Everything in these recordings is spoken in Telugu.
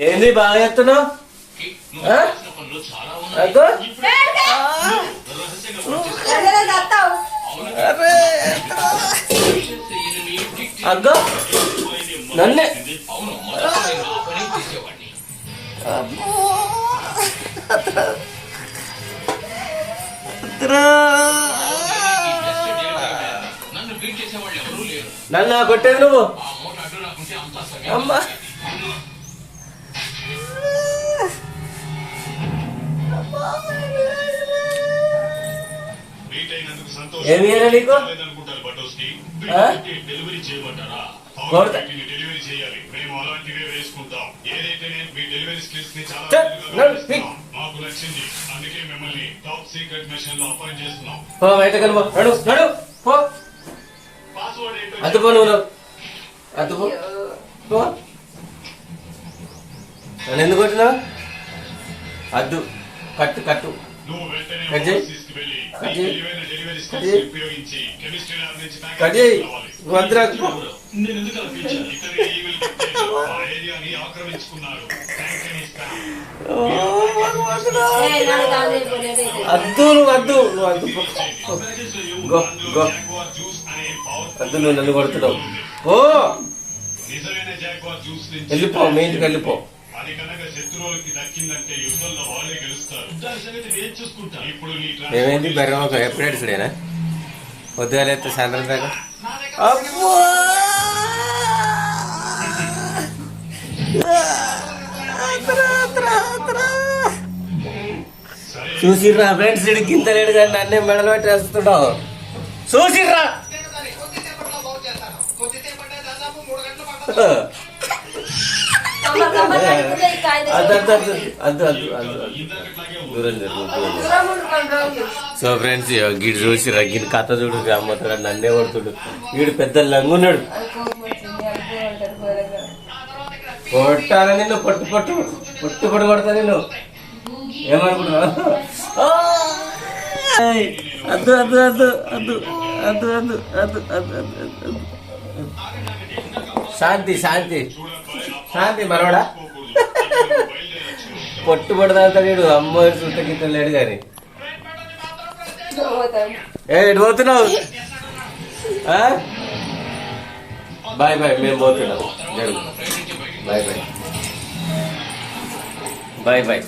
ఏంది బాగా? అగ్గో అగ్గో నన్నే. నన్ను కొట్టేది నువ్వు? అమ్మా. ఏమి నీకు? డెలివరీ చేయమంటారా? చేయాలి. మేము అలాంటివే వేసుకుంటాం. ఏదైతే నేను మీ డెలివరీ స్కిల్స్ని చాలా చల్, రోజులుగా నడు, గమనిస్తున్నాం. మాకు నచ్చింది. అందుకే మిమ్మల్ని టాప్ సీక్రెట్ మిషన్లో అపాయింట్ చేస్తున్నాం. పో బయట కలుపు. నడు నడు పో. పాస్వర్డ్ ఏంటో అద్దుపో నువ్వు. అద్దుపో పో. నన్ను ఎందుకు అద్దు. కట్టు కట్టు. వద్దు వద్దు వద్దు నువ్వు నువ్వు నన్ను కొడుతున్నావు ఓ వెళ్ళిపో మీ ఇంటికి వెళ్ళిపో అది కనుక శత్రువులకి దక్కిందంటే యుద్ధంలో వాళ్ళే గెలుస్తారు. ఇప్పుడు నీ ఏమైంది? బెరగమొక్క ఎప్పుడు ఏడుచుడేనా పొద్దుగాల ఎత్తే సాయంత్రం దాకా? అబ్బో! ఆత్రా, ఆత్రా, చూసిర్రా ఫ్రెండ్స్? ఇడు లేడు కానీ నన్నే మెడలు పెట్టి వేస్తున్నావు చూసిర్రా? సో ఫ్రెండ్స్ గిడు చూసిరా గిడి కథ చూడు అమ్మతాడు నన్నే కొడుతుడు వీడు పెద్ద లంగున్నాడు కొట్టాల నిన్ను పొట్టు పొట్టు పొట్టు పొట్టు కొడతా నేను ఏమనుకుంటున్నావు అద్దు అద్దు అద్దు అద్దు అద్దు అద్దు అద్దు అద్దు అద్దు శాంతి శాంతి. శాంతి మనవడా? పొట్టు పడదా లేడు అమ్మ గిట్ట లేడు కానీ. ఏ ఎటు పోతున్నావు? బాయ్ బాయ్ మేము పోతున్నాం. జరుగు. Bye bye. Bye bye.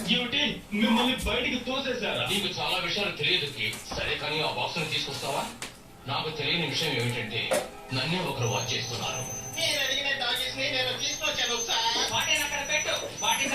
మిమ్మల్ని బయటికి తోసేశారా? నీకు చాలా విషయాలు తెలియదు. సరే కానీ ఆ బాక్స్ తీసుకొస్తావా? నాకు తెలియని విషయం ఏమిటంటే నన్నే ఒకరు వాచ్ చేస్తున్నారు. నేను తీసుకొచ్చాను పెట్టు. వాటి